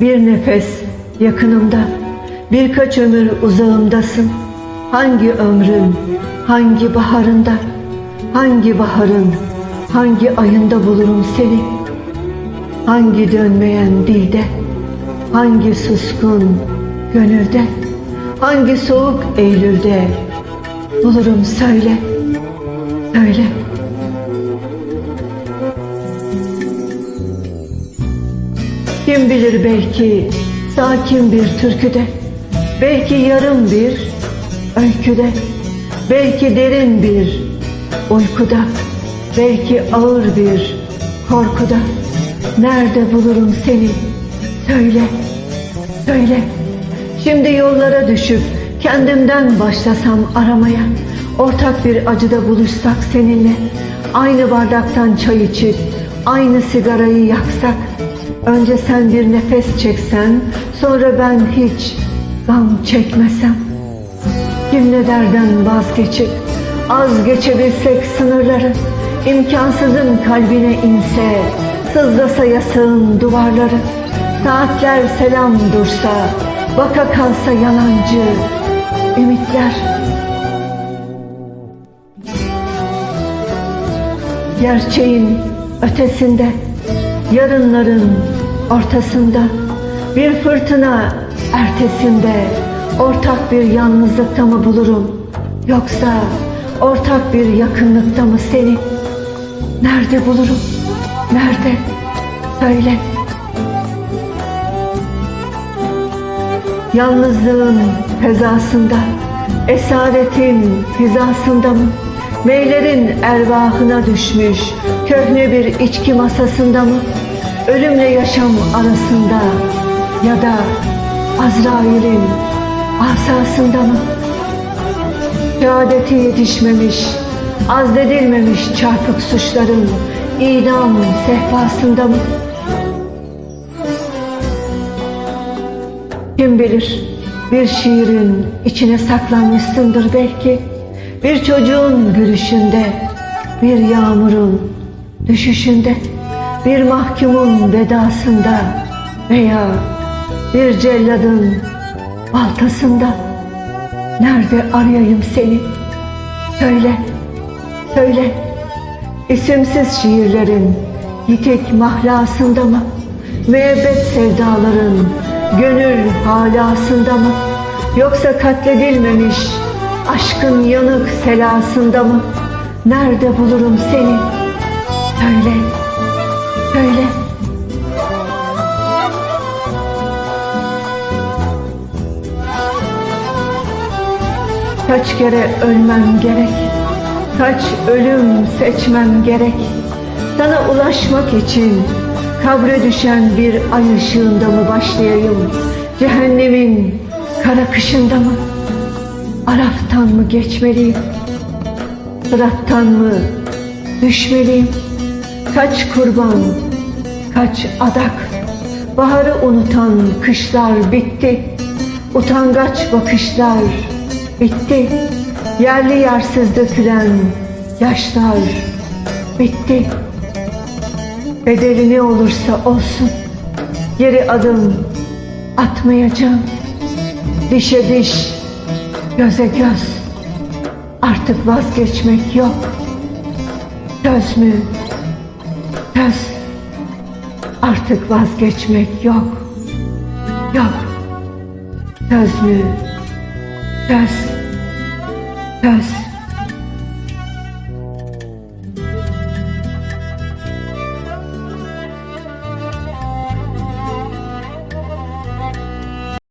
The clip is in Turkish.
Bir nefes yakınımda, birkaç ömür uzağımdasın. Hangi ömrün, hangi baharında, hangi baharın, hangi ayında bulurum seni? Hangi dönmeyen dilde, hangi suskun gönülde, hangi soğuk Eylül'de bulurum söyle, söyle. Kim bilir belki sakin bir türküde, belki yarım bir öyküde, belki derin bir uykuda, belki ağır bir korkuda. Nerede bulurum seni? Söyle, söyle. Şimdi yollara düşüp kendimden başlasam aramaya, ortak bir acıda buluşsak seninle, aynı bardaktan çay içip, aynı sigarayı yaksak, önce sen bir nefes çeksen, sonra ben hiç gam çekmesem. Kim ne derden vazgeçip, az geçebilsek sınırları, imkansızın kalbine inse, sızlasa yasağın duvarları, saatler selam dursa, baka kalsa yalancı ümitler. Gerçeğin ötesinde, yarınların ortasında, bir fırtına ertesinde, ortak bir yalnızlıkta mı bulurum? Yoksa ortak bir yakınlıkta mı seni? Nerede bulurum? Nerede? Söyle. Yalnızlığın fezasında, esaretin hizasında mı? Meylerin ervahına düşmüş köhne bir içki masasında mı? Ölümle yaşam arasında ya da Azrail'in asasında mı? Şehadeti yetişmemiş, azledilmemiş çarpık suçların idam sehpasında mı? Kim bilir bir şiirin içine saklanmışsındır belki. Bir çocuğun gülüşünde, bir yağmurun düşüşünde, bir mahkumun vedasında veya bir celladın baltasında. Nerede arayayım seni? Söyle, söyle. İsimsiz şiirlerin yitik mahlasında mı? Müebbet sevdaların gönül halasında mı? Yoksa katledilmemiş aşkın yanık selasında mı? Nerede bulurum seni? Söyle, söyle. Kaç kere ölmem gerek, kaç ölüm seçmem gerek. Sana ulaşmak için kabre düşen bir ay ışığında mı başlayayım? Cehennemin kara kışında mı? Araftan mı geçmeliyim? Sırattan mı düşmeliyim? Kaç kurban, kaç adak, baharı unutan kışlar bitti. Utangaç bakışlar bitti. Yerli yersiz dökülen yaşlar bitti. Bedeli ne olursa olsun geri adım atmayacağım. Dişe diş, göze göz. Artık vazgeçmek yok. Söz mü? Söz. Artık vazgeçmek yok. Yok. Söz mü? Söz. Söz.